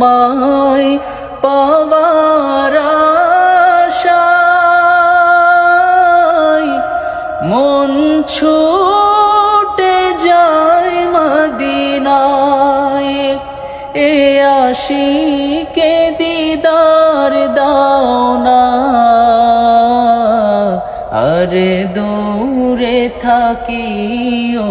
তোমায় পাওয়ার আশায় মন ছুটে যায় মদিনায়। এ আশিকে দিদার দাও না আরে দূরে থাকিও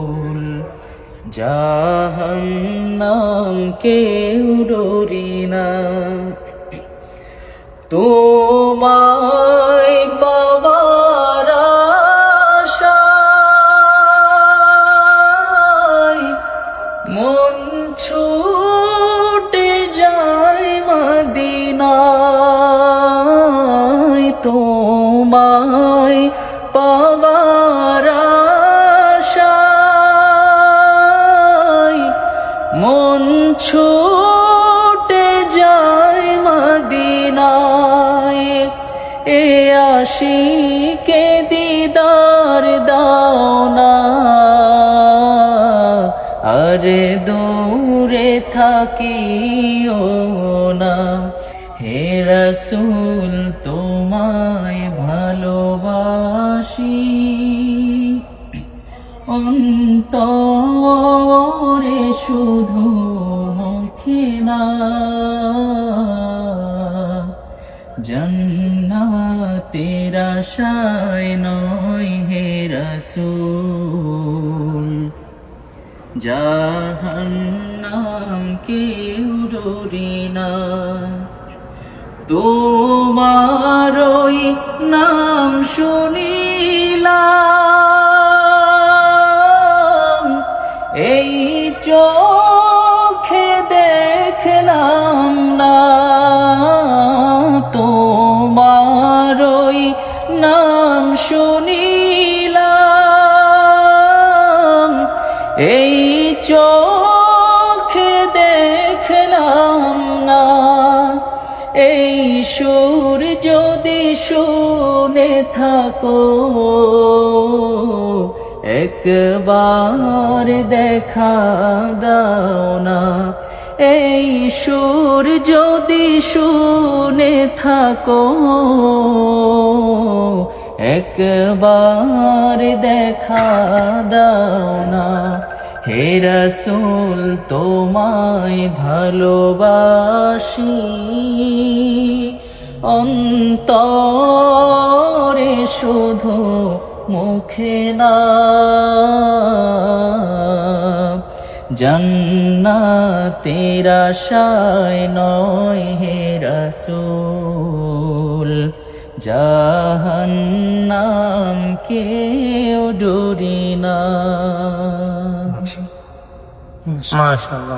জাহান্নাম কেউ ডরি না। তোমায় পাওয়ার আশায় মন ছুটে যায় মদিনায়। তোমায় পাওয়ার মন ছোটে যায় মদিনায়। এ আশিকে দিদার দাও না আরে দূরে থাকিও না। হে রসুল, তোমায় ভালোবাসি। অন্তরে শুধু মুখে না জন্নাতের নয় হে রসুল। জাহান্নাম কেউ ডরি না। তোমারই নাম শুনিলাম নাম শুনিলাম। এই চোখে দেখলাম না। এই সুর যদি শুনে থাকো, একবার দেখা দাও না। এই সুর যদি শুনে থাকো, একবার দেখা দাও না। হে রসুল, তোমায় ভালোবাসি। অন্তরে শুধু মুখে না। জন্নাতের আশায় নয় হে রসুল। জাহান্নাম কেউ ডরি না। মাশাআল্লাহ। মাশাআল্লাহ